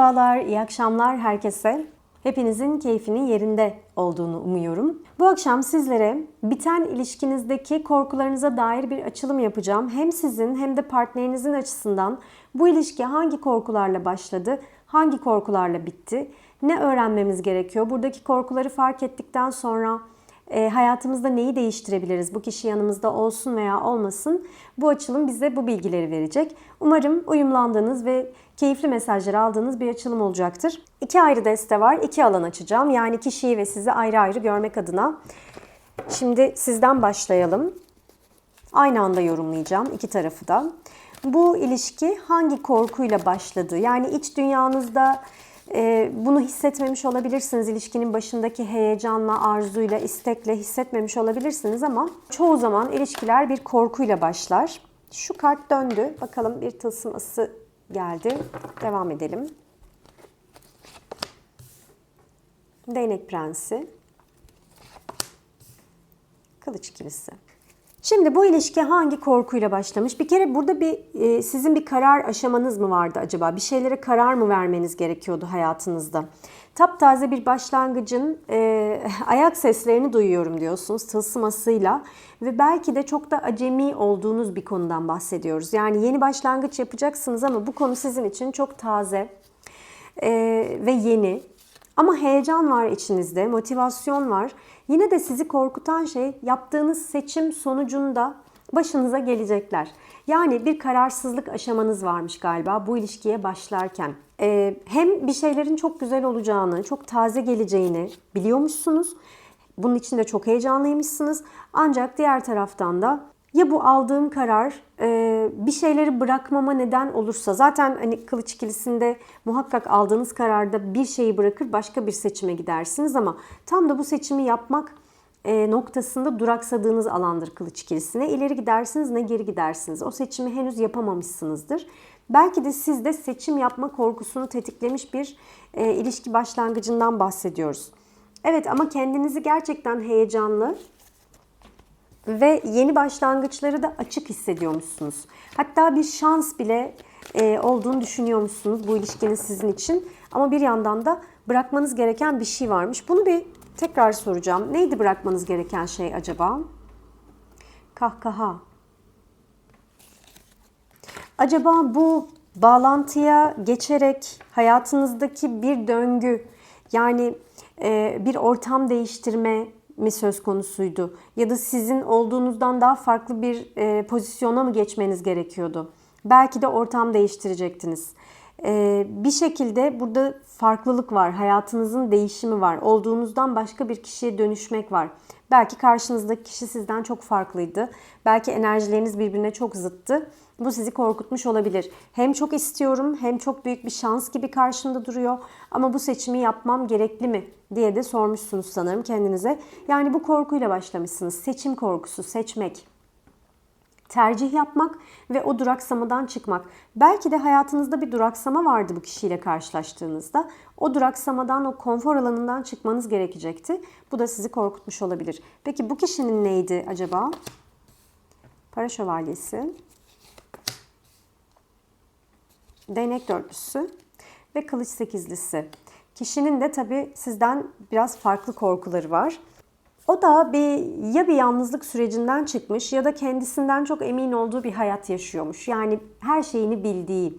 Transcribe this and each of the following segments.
Merhabalar, iyi akşamlar herkese. Hepinizin keyfinin yerinde olduğunu umuyorum. Bu akşam sizlere biten ilişkinizdeki korkularınıza dair bir açılım yapacağım. Hem sizin hem de partnerinizin açısından bu ilişki hangi korkularla başladı, hangi korkularla bitti, ne öğrenmemiz gerekiyor? Buradaki korkuları fark ettikten sonra e, hayatımızda neyi değiştirebiliriz? Bu kişi yanımızda olsun veya olmasın. Bu açılım bize bu bilgileri verecek. Umarım uyumlandığınız ve keyifli mesajlar aldığınız bir açılım olacaktır. İki ayrı deste var. iki alan açacağım. Yani kişiyi ve sizi ayrı ayrı görmek adına. Şimdi sizden başlayalım. Aynı anda yorumlayacağım iki tarafı da. Bu ilişki hangi korkuyla başladı? Yani iç dünyanızda e, bunu hissetmemiş olabilirsiniz. İlişkinin başındaki heyecanla, arzuyla, istekle hissetmemiş olabilirsiniz ama çoğu zaman ilişkiler bir korkuyla başlar. Şu kart döndü. Bakalım bir tılsım ası geldi. Devam edelim. Değnek prensi. Kılıç ikilisi. Şimdi bu ilişki hangi korkuyla başlamış? Bir kere burada bir e, sizin bir karar aşamanız mı vardı acaba? Bir şeylere karar mı vermeniz gerekiyordu hayatınızda? Taptaze bir başlangıcın e, ayak seslerini duyuyorum diyorsunuz tılsımasıyla ve belki de çok da acemi olduğunuz bir konudan bahsediyoruz. Yani yeni başlangıç yapacaksınız ama bu konu sizin için çok taze e, ve yeni. Ama heyecan var içinizde, motivasyon var. Yine de sizi korkutan şey yaptığınız seçim sonucunda başınıza gelecekler. Yani bir kararsızlık aşamanız varmış galiba bu ilişkiye başlarken. Ee, hem bir şeylerin çok güzel olacağını, çok taze geleceğini biliyormuşsunuz. Bunun için de çok heyecanlıymışsınız. Ancak diğer taraftan da ya bu aldığım karar e, bir şeyleri bırakmama neden olursa zaten hani kılıç ikilisinde muhakkak aldığınız kararda bir şeyi bırakır başka bir seçime gidersiniz ama tam da bu seçimi yapmak e, noktasında duraksadığınız alandır kılıç ikilisine. İleri gidersiniz ne geri gidersiniz. O seçimi henüz yapamamışsınızdır. Belki de sizde seçim yapma korkusunu tetiklemiş bir e, ilişki başlangıcından bahsediyoruz. Evet ama kendinizi gerçekten heyecanlı, ve yeni başlangıçları da açık hissediyormuşsunuz. Hatta bir şans bile e, olduğunu düşünüyormuşsunuz bu ilişkinin sizin için. Ama bir yandan da bırakmanız gereken bir şey varmış. Bunu bir tekrar soracağım. Neydi bırakmanız gereken şey acaba? Kahkaha. Acaba bu bağlantıya geçerek hayatınızdaki bir döngü yani e, bir ortam değiştirme, mi söz konusuydu? Ya da sizin olduğunuzdan daha farklı bir e, pozisyona mı geçmeniz gerekiyordu? Belki de ortam değiştirecektiniz. E, bir şekilde burada farklılık var, hayatınızın değişimi var, olduğunuzdan başka bir kişiye dönüşmek var. Belki karşınızdaki kişi sizden çok farklıydı. Belki enerjileriniz birbirine çok zıttı. Bu sizi korkutmuş olabilir. Hem çok istiyorum hem çok büyük bir şans gibi karşımda duruyor. Ama bu seçimi yapmam gerekli mi diye de sormuşsunuz sanırım kendinize. Yani bu korkuyla başlamışsınız. Seçim korkusu, seçmek tercih yapmak ve o duraksamadan çıkmak. Belki de hayatınızda bir duraksama vardı bu kişiyle karşılaştığınızda. O duraksamadan, o konfor alanından çıkmanız gerekecekti. Bu da sizi korkutmuş olabilir. Peki bu kişinin neydi acaba? Para şövalyesi. Değnek dörtlüsü ve kılıç sekizlisi. Kişinin de tabii sizden biraz farklı korkuları var. O da bir ya bir yalnızlık sürecinden çıkmış ya da kendisinden çok emin olduğu bir hayat yaşıyormuş. Yani her şeyini bildiği,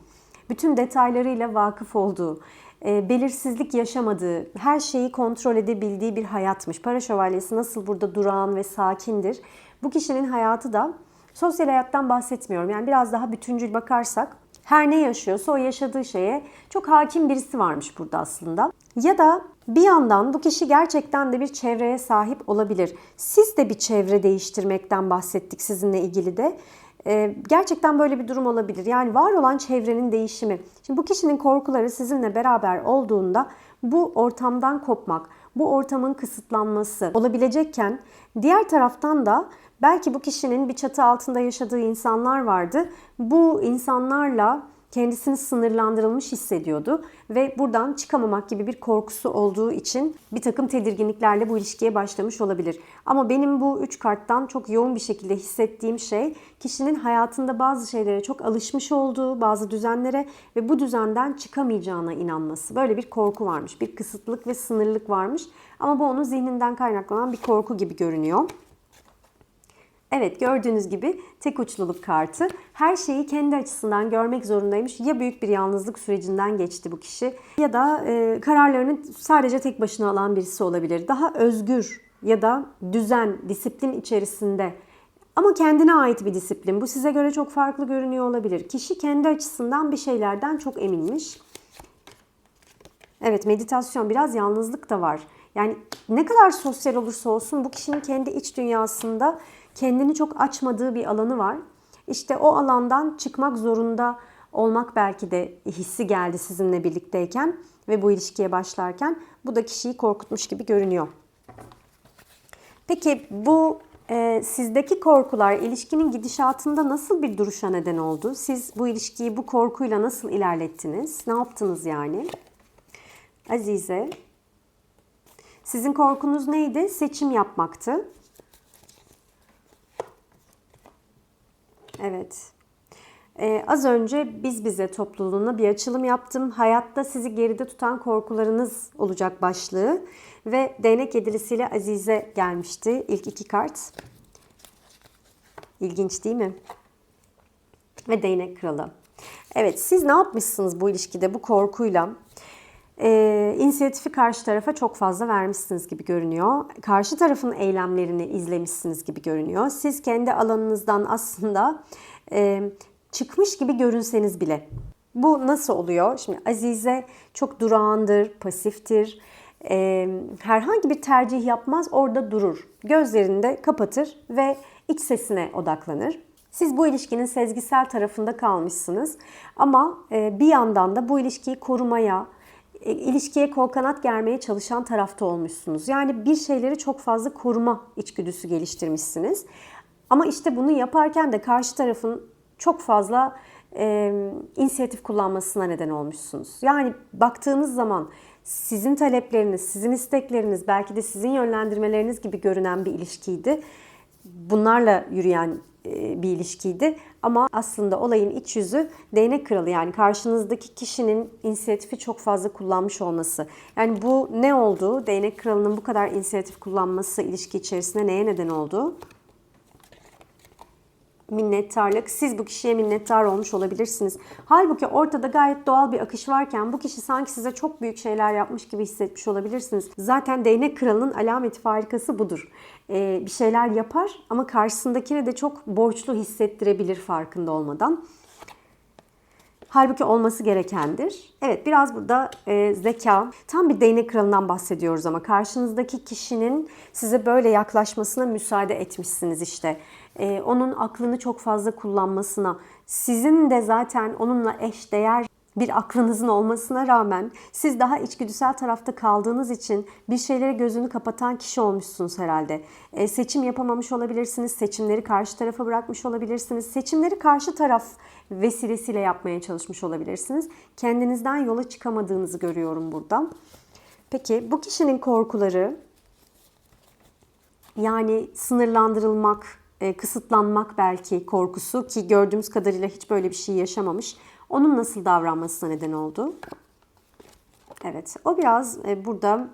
bütün detaylarıyla vakıf olduğu, e, belirsizlik yaşamadığı, her şeyi kontrol edebildiği bir hayatmış. Para şövalyesi nasıl burada durağan ve sakindir. Bu kişinin hayatı da sosyal hayattan bahsetmiyorum. Yani biraz daha bütüncül bakarsak her ne yaşıyorsa o yaşadığı şeye çok hakim birisi varmış burada aslında. Ya da bir yandan bu kişi gerçekten de bir çevreye sahip olabilir. Siz de bir çevre değiştirmekten bahsettik sizinle ilgili de. Ee, gerçekten böyle bir durum olabilir. Yani var olan çevrenin değişimi. Şimdi bu kişinin korkuları sizinle beraber olduğunda bu ortamdan kopmak, bu ortamın kısıtlanması olabilecekken diğer taraftan da belki bu kişinin bir çatı altında yaşadığı insanlar vardı. Bu insanlarla kendisini sınırlandırılmış hissediyordu ve buradan çıkamamak gibi bir korkusu olduğu için bir takım tedirginliklerle bu ilişkiye başlamış olabilir. Ama benim bu üç karttan çok yoğun bir şekilde hissettiğim şey kişinin hayatında bazı şeylere çok alışmış olduğu, bazı düzenlere ve bu düzenden çıkamayacağına inanması. Böyle bir korku varmış, bir kısıtlık ve sınırlılık varmış ama bu onun zihninden kaynaklanan bir korku gibi görünüyor. Evet gördüğünüz gibi tek uçluluk kartı. Her şeyi kendi açısından görmek zorundaymış. Ya büyük bir yalnızlık sürecinden geçti bu kişi ya da e, kararlarını sadece tek başına alan birisi olabilir. Daha özgür ya da düzen, disiplin içerisinde ama kendine ait bir disiplin. Bu size göre çok farklı görünüyor olabilir. Kişi kendi açısından bir şeylerden çok eminmiş. Evet meditasyon biraz yalnızlık da var. Yani ne kadar sosyal olursa olsun bu kişinin kendi iç dünyasında kendini çok açmadığı bir alanı var. İşte o alandan çıkmak zorunda olmak belki de hissi geldi sizinle birlikteyken ve bu ilişkiye başlarken bu da kişiyi korkutmuş gibi görünüyor. Peki bu e, sizdeki korkular ilişkinin gidişatında nasıl bir duruşa neden oldu? Siz bu ilişkiyi bu korkuyla nasıl ilerlettiniz? Ne yaptınız yani? Azize, sizin korkunuz neydi? Seçim yapmaktı. Evet. Ee, az önce biz bize topluluğuna bir açılım yaptım. Hayatta sizi geride tutan korkularınız olacak başlığı. Ve değnek yedilisiyle Azize gelmişti. İlk iki kart. İlginç değil mi? Ve değnek kralı. Evet siz ne yapmışsınız bu ilişkide bu korkuyla? Ee, inisiyatifi karşı tarafa çok fazla vermişsiniz gibi görünüyor. Karşı tarafın eylemlerini izlemişsiniz gibi görünüyor. Siz kendi alanınızdan aslında e, çıkmış gibi görünseniz bile. Bu nasıl oluyor? Şimdi Azize çok durağandır, pasiftir. E, herhangi bir tercih yapmaz, orada durur. Gözlerini de kapatır ve iç sesine odaklanır. Siz bu ilişkinin sezgisel tarafında kalmışsınız. Ama e, bir yandan da bu ilişkiyi korumaya, e, ilişkiye kol kanat germeye çalışan tarafta olmuşsunuz. Yani bir şeyleri çok fazla koruma içgüdüsü geliştirmişsiniz. Ama işte bunu yaparken de karşı tarafın çok fazla e, inisiyatif kullanmasına neden olmuşsunuz. Yani baktığınız zaman sizin talepleriniz, sizin istekleriniz, belki de sizin yönlendirmeleriniz gibi görünen bir ilişkiydi. Bunlarla yürüyen e, bir ilişkiydi. Ama aslında olayın iç yüzü değnek kralı yani karşınızdaki kişinin inisiyatifi çok fazla kullanmış olması. Yani bu ne oldu? Değnek kralının bu kadar inisiyatif kullanması ilişki içerisinde neye neden oldu? Minnettarlık. Siz bu kişiye minnettar olmuş olabilirsiniz. Halbuki ortada gayet doğal bir akış varken bu kişi sanki size çok büyük şeyler yapmış gibi hissetmiş olabilirsiniz. Zaten değnek kralının alameti farikası budur. Ee, bir şeyler yapar ama karşısındakine de çok borçlu hissettirebilir farkında olmadan. Halbuki olması gerekendir. Evet biraz burada e, zeka, tam bir değnek kralından bahsediyoruz ama karşınızdaki kişinin size böyle yaklaşmasına müsaade etmişsiniz işte. E, onun aklını çok fazla kullanmasına, sizin de zaten onunla eş değer bir aklınızın olmasına rağmen siz daha içgüdüsel tarafta kaldığınız için bir şeylere gözünü kapatan kişi olmuşsunuz herhalde. E, seçim yapamamış olabilirsiniz, seçimleri karşı tarafa bırakmış olabilirsiniz, seçimleri karşı taraf vesilesiyle yapmaya çalışmış olabilirsiniz. Kendinizden yola çıkamadığınızı görüyorum burada. Peki bu kişinin korkuları yani sınırlandırılmak, e, kısıtlanmak belki korkusu ki gördüğümüz kadarıyla hiç böyle bir şey yaşamamış. Onun nasıl davranmasına neden oldu? Evet, o biraz e, burada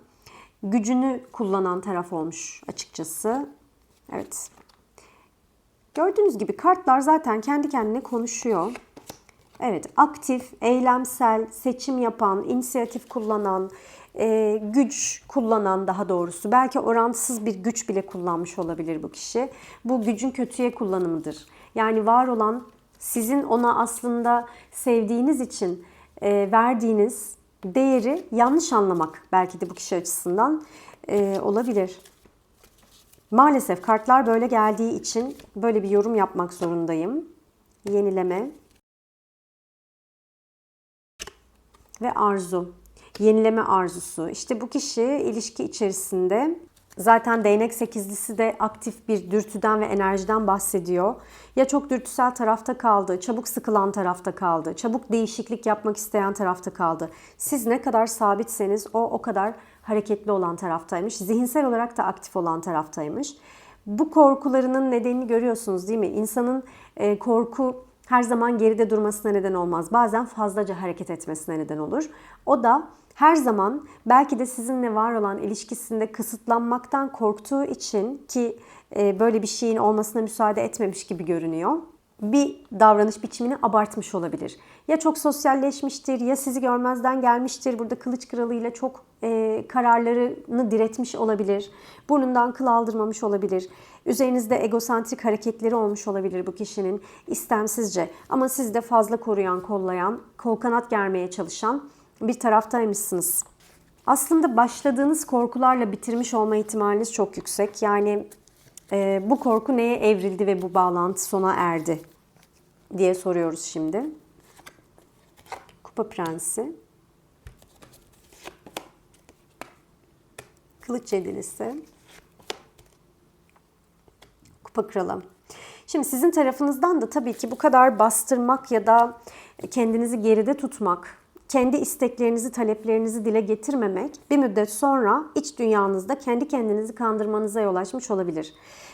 gücünü kullanan taraf olmuş açıkçası. Evet. Gördüğünüz gibi kartlar zaten kendi kendine konuşuyor. Evet, aktif, eylemsel, seçim yapan, inisiyatif kullanan, e, güç kullanan daha doğrusu. Belki orantısız bir güç bile kullanmış olabilir bu kişi. Bu gücün kötüye kullanımıdır. Yani var olan sizin ona aslında sevdiğiniz için e, verdiğiniz değeri yanlış anlamak belki de bu kişi açısından e, olabilir. Maalesef kartlar böyle geldiği için böyle bir yorum yapmak zorundayım. Yenileme ve arzu. Yenileme arzusu. İşte bu kişi ilişki içerisinde Zaten değnek sekizlisi de aktif bir dürtüden ve enerjiden bahsediyor. Ya çok dürtüsel tarafta kaldı, çabuk sıkılan tarafta kaldı, çabuk değişiklik yapmak isteyen tarafta kaldı. Siz ne kadar sabitseniz o o kadar hareketli olan taraftaymış. Zihinsel olarak da aktif olan taraftaymış. Bu korkularının nedenini görüyorsunuz değil mi? İnsanın e, korku her zaman geride durmasına neden olmaz. Bazen fazlaca hareket etmesine neden olur. O da her zaman belki de sizinle var olan ilişkisinde kısıtlanmaktan korktuğu için ki e, böyle bir şeyin olmasına müsaade etmemiş gibi görünüyor. Bir davranış biçimini abartmış olabilir. Ya çok sosyalleşmiştir ya sizi görmezden gelmiştir. Burada kılıç kralıyla çok e, kararlarını diretmiş olabilir. Burnundan kıl aldırmamış olabilir. Üzerinizde egosantrik hareketleri olmuş olabilir bu kişinin istemsizce. Ama siz de fazla koruyan, kollayan, kol kanat germeye çalışan bir taraftaymışsınız. Aslında başladığınız korkularla bitirmiş olma ihtimaliniz çok yüksek. Yani e, bu korku neye evrildi ve bu bağlantı sona erdi diye soruyoruz şimdi. Kupa Prensi. Kılıç Yedilisi. Kupa Kralı. Şimdi sizin tarafınızdan da tabii ki bu kadar bastırmak ya da kendinizi geride tutmak, kendi isteklerinizi, taleplerinizi dile getirmemek bir müddet sonra iç dünyanızda kendi kendinizi kandırmanıza yol açmış olabilir.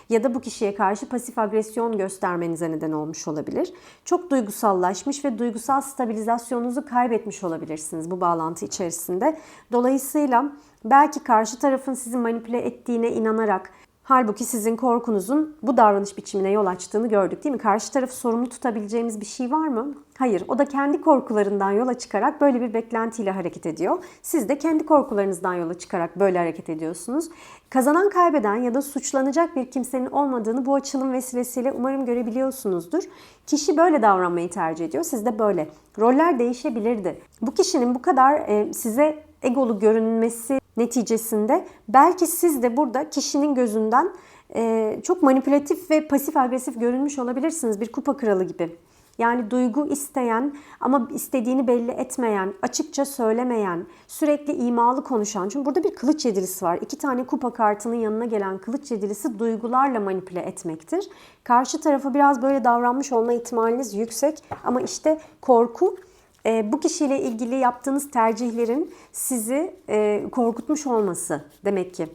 Ya da bu kişiye karşı pasif agresyon göstermenize neden olmuş olabilir. Çok duygusallaşmış ve duygusal stabilizasyonunuzu kaybetmiş olabilirsiniz bu bağlantı içerisinde. Dolayısıyla belki karşı tarafın sizi manipüle ettiğine inanarak Halbuki sizin korkunuzun bu davranış biçimine yol açtığını gördük değil mi? Karşı tarafı sorumlu tutabileceğimiz bir şey var mı? Hayır. O da kendi korkularından yola çıkarak böyle bir beklentiyle hareket ediyor. Siz de kendi korkularınızdan yola çıkarak böyle hareket ediyorsunuz. Kazanan kaybeden ya da suçlanacak bir kimsenin olmadığını bu açılım vesilesiyle umarım görebiliyorsunuzdur. Kişi böyle davranmayı tercih ediyor. Siz de böyle. Roller değişebilirdi. Bu kişinin bu kadar e, size egolu görünmesi neticesinde belki siz de burada kişinin gözünden e, çok manipülatif ve pasif agresif görünmüş olabilirsiniz. Bir kupa kralı gibi. Yani duygu isteyen ama istediğini belli etmeyen, açıkça söylemeyen, sürekli imalı konuşan. Çünkü burada bir kılıç yedilisi var. İki tane kupa kartının yanına gelen kılıç yedilisi duygularla manipüle etmektir. Karşı tarafa biraz böyle davranmış olma ihtimaliniz yüksek ama işte korku e, bu kişiyle ilgili yaptığınız tercihlerin sizi e, korkutmuş olması demek ki.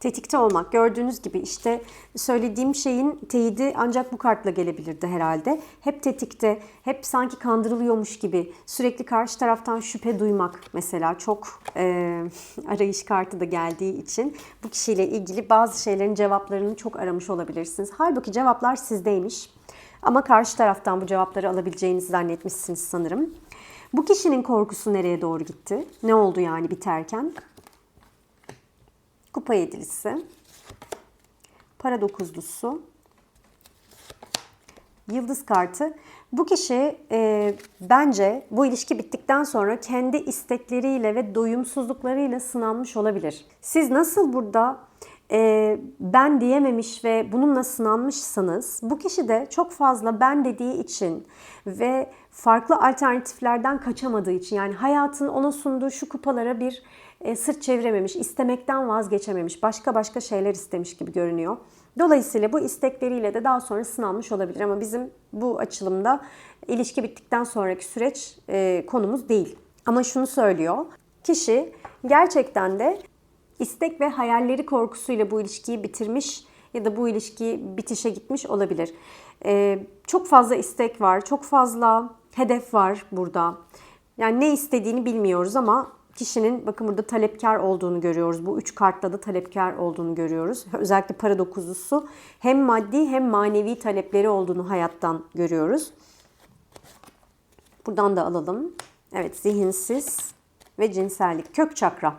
Tetikte olmak. Gördüğünüz gibi işte söylediğim şeyin teyidi ancak bu kartla gelebilirdi herhalde. Hep tetikte, hep sanki kandırılıyormuş gibi sürekli karşı taraftan şüphe duymak mesela çok e, arayış kartı da geldiği için bu kişiyle ilgili bazı şeylerin cevaplarını çok aramış olabilirsiniz. Halbuki cevaplar sizdeymiş. Ama karşı taraftan bu cevapları alabileceğinizi zannetmişsiniz sanırım. Bu kişinin korkusu nereye doğru gitti? Ne oldu yani biterken? Kupa yedilisi. Para dokuzlusu. Yıldız kartı. Bu kişi e, bence bu ilişki bittikten sonra kendi istekleriyle ve doyumsuzluklarıyla sınanmış olabilir. Siz nasıl burada ben diyememiş ve bununla sınanmışsanız bu kişi de çok fazla ben dediği için ve farklı alternatiflerden kaçamadığı için yani hayatın ona sunduğu şu kupalara bir sırt çevirememiş, istemekten vazgeçememiş, başka başka şeyler istemiş gibi görünüyor. Dolayısıyla bu istekleriyle de daha sonra sınanmış olabilir ama bizim bu açılımda ilişki bittikten sonraki süreç konumuz değil. Ama şunu söylüyor. Kişi gerçekten de istek ve hayalleri korkusuyla bu ilişkiyi bitirmiş ya da bu ilişki bitişe gitmiş olabilir. Ee, çok fazla istek var, çok fazla hedef var burada. Yani ne istediğini bilmiyoruz ama kişinin bakın burada talepkar olduğunu görüyoruz. Bu üç kartla da talepkar olduğunu görüyoruz. Özellikle para dokuzlusu hem maddi hem manevi talepleri olduğunu hayattan görüyoruz. Buradan da alalım. Evet zihinsiz ve cinsellik. Kök çakra.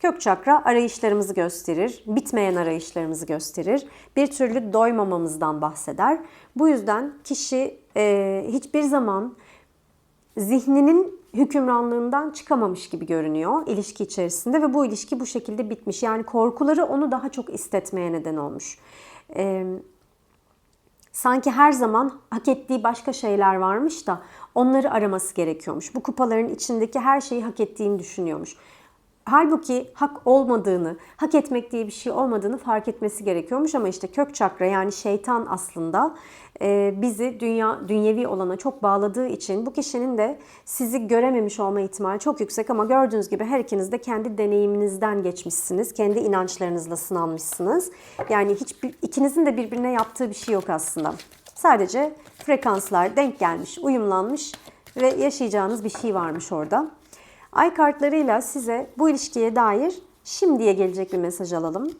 Kök çakra arayışlarımızı gösterir, bitmeyen arayışlarımızı gösterir. Bir türlü doymamamızdan bahseder. Bu yüzden kişi e, hiçbir zaman zihninin hükümranlığından çıkamamış gibi görünüyor ilişki içerisinde ve bu ilişki bu şekilde bitmiş. Yani korkuları onu daha çok istetmeye neden olmuş. Ee, sanki her zaman hak ettiği başka şeyler varmış da onları araması gerekiyormuş. Bu kupaların içindeki her şeyi hak ettiğini düşünüyormuş Halbuki hak olmadığını, hak etmek diye bir şey olmadığını fark etmesi gerekiyormuş ama işte kök çakra yani şeytan aslında e, bizi dünya dünyevi olana çok bağladığı için bu kişinin de sizi görememiş olma ihtimali çok yüksek ama gördüğünüz gibi her ikiniz de kendi deneyiminizden geçmişsiniz. Kendi inançlarınızla sınanmışsınız. Yani hiç ikinizin de birbirine yaptığı bir şey yok aslında. Sadece frekanslar denk gelmiş, uyumlanmış ve yaşayacağınız bir şey varmış orada. Ay kartlarıyla size bu ilişkiye dair şimdiye gelecek bir mesaj alalım.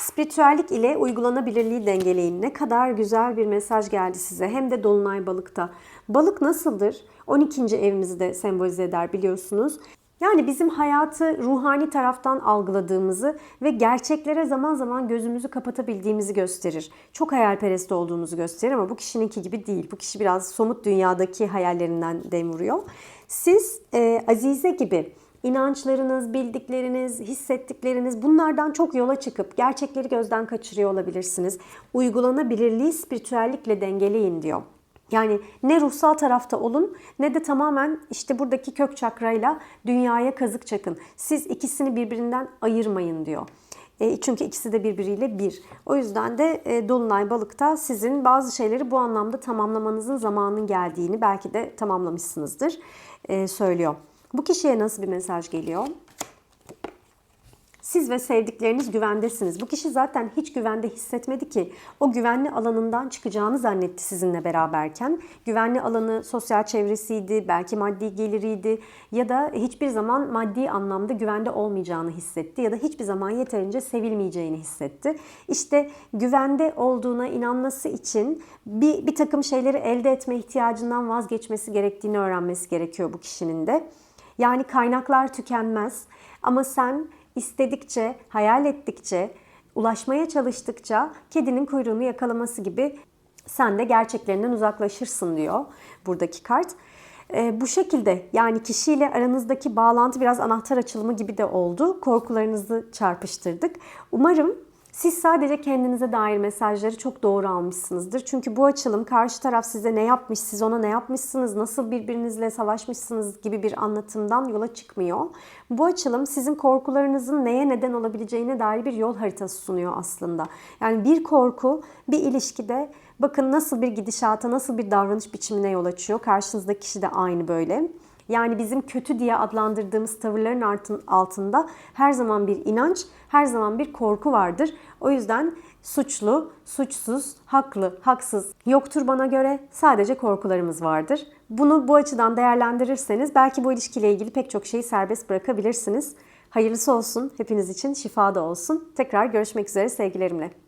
Spiritüellik ile uygulanabilirliği dengeleyin. Ne kadar güzel bir mesaj geldi size. Hem de Dolunay Balık'ta. Balık nasıldır? 12. evimizi de sembolize eder biliyorsunuz. Yani bizim hayatı ruhani taraftan algıladığımızı ve gerçeklere zaman zaman gözümüzü kapatabildiğimizi gösterir. Çok hayalperest olduğumuzu gösterir ama bu kişininki gibi değil. Bu kişi biraz somut dünyadaki hayallerinden dem vuruyor. Siz e, Azize gibi inançlarınız, bildikleriniz, hissettikleriniz bunlardan çok yola çıkıp gerçekleri gözden kaçırıyor olabilirsiniz. Uygulanabilirliği spiritüellikle dengeleyin diyor. Yani ne ruhsal tarafta olun ne de tamamen işte buradaki kök çakrayla dünyaya kazık çakın. Siz ikisini birbirinden ayırmayın diyor. E, çünkü ikisi de birbiriyle bir. O yüzden de e, Dolunay Balık'ta sizin bazı şeyleri bu anlamda tamamlamanızın zamanının geldiğini belki de tamamlamışsınızdır e, söylüyor. Bu kişiye nasıl bir mesaj geliyor? Siz ve sevdikleriniz güvendesiniz. Bu kişi zaten hiç güvende hissetmedi ki. O güvenli alanından çıkacağını zannetti sizinle beraberken. Güvenli alanı sosyal çevresiydi, belki maddi geliriydi ya da hiçbir zaman maddi anlamda güvende olmayacağını hissetti ya da hiçbir zaman yeterince sevilmeyeceğini hissetti. İşte güvende olduğuna inanması için bir, bir takım şeyleri elde etme ihtiyacından vazgeçmesi gerektiğini öğrenmesi gerekiyor bu kişinin de. Yani kaynaklar tükenmez ama sen istedikçe, hayal ettikçe, ulaşmaya çalıştıkça kedinin kuyruğunu yakalaması gibi sen de gerçeklerinden uzaklaşırsın diyor buradaki kart. E, bu şekilde yani kişiyle aranızdaki bağlantı biraz anahtar açılımı gibi de oldu. Korkularınızı çarpıştırdık. Umarım siz sadece kendinize dair mesajları çok doğru almışsınızdır. Çünkü bu açılım karşı taraf size ne yapmış, siz ona ne yapmışsınız, nasıl birbirinizle savaşmışsınız gibi bir anlatımdan yola çıkmıyor. Bu açılım sizin korkularınızın neye neden olabileceğine dair bir yol haritası sunuyor aslında. Yani bir korku bir ilişkide bakın nasıl bir gidişata, nasıl bir davranış biçimine yol açıyor. Karşınızdaki kişi de aynı böyle. Yani bizim kötü diye adlandırdığımız tavırların altında her zaman bir inanç, her zaman bir korku vardır. O yüzden suçlu, suçsuz, haklı, haksız yoktur bana göre. Sadece korkularımız vardır. Bunu bu açıdan değerlendirirseniz belki bu ilişkiyle ilgili pek çok şeyi serbest bırakabilirsiniz. Hayırlısı olsun. Hepiniz için şifa da olsun. Tekrar görüşmek üzere sevgilerimle.